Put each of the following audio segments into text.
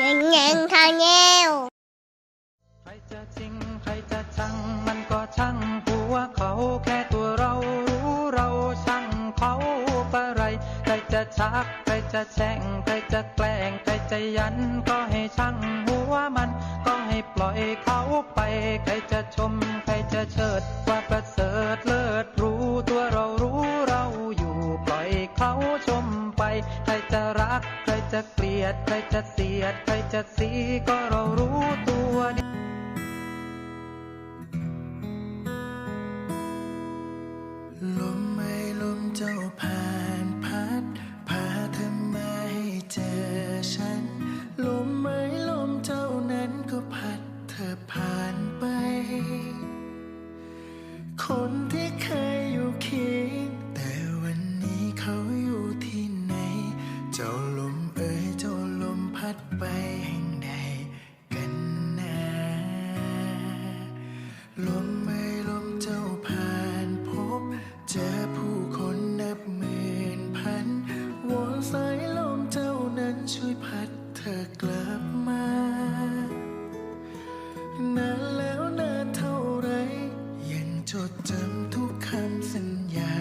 แงงงงทางแงวใครจะจริงใครจะจังมันก็ช่างหัวเขาแค่ตัวเรารู้เราช่างเขาปะไรใครจะชักใครจะแช่งใครจะแกล้งใครจะยันก็ให้ช่างหัวมันก็ให้ปล่อยเขาไป ใครจะชมใครจะเชิด ใครจะรัก ใครจะเกลียด ใครจะเสียด ใครจะสีก็เรารู้ตัวดีลมไม่ลมเจ้าพา ลมไม่ลมเจ้าผ่านพบ เจอผู้คนนับหมื่นพันวอนสายลมเจ้านั้นช่วยพัดเธอกลับมานานแล้วนานเท่าไร ยังจดจำทุกคำสัญญา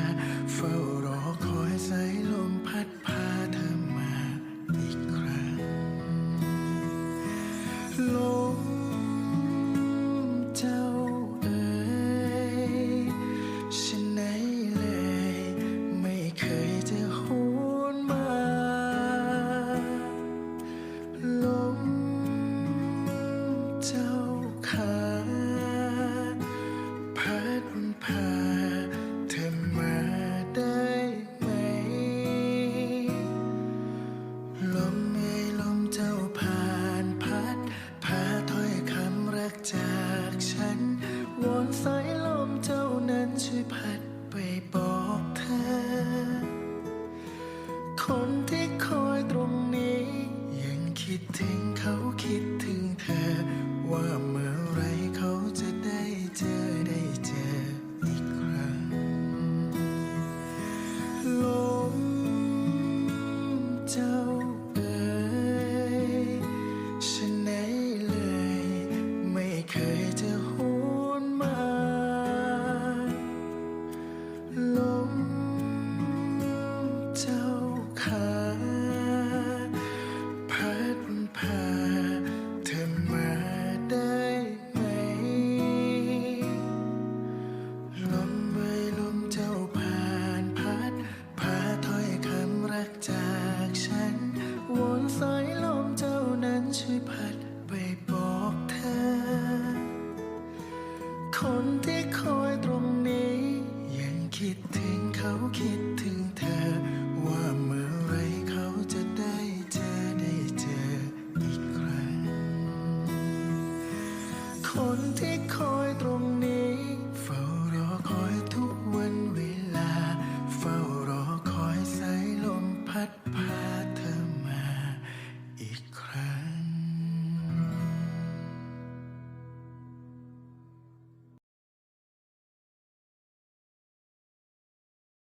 เฝ้ารอคอยสายลมพัดพาเธอมาอีกครั้งลม จากฉันวอนสายลมเจ้านั้นช่วยพัด คนที่คอยตรงนี้ ยังคิดถึงเขาคิดถึงเธอ ว่าเมื่อไรเขาจะได้เจอได้เจออีกครั้ง คนที่คอยตรงนี้ เฝ้ารอคอยทุก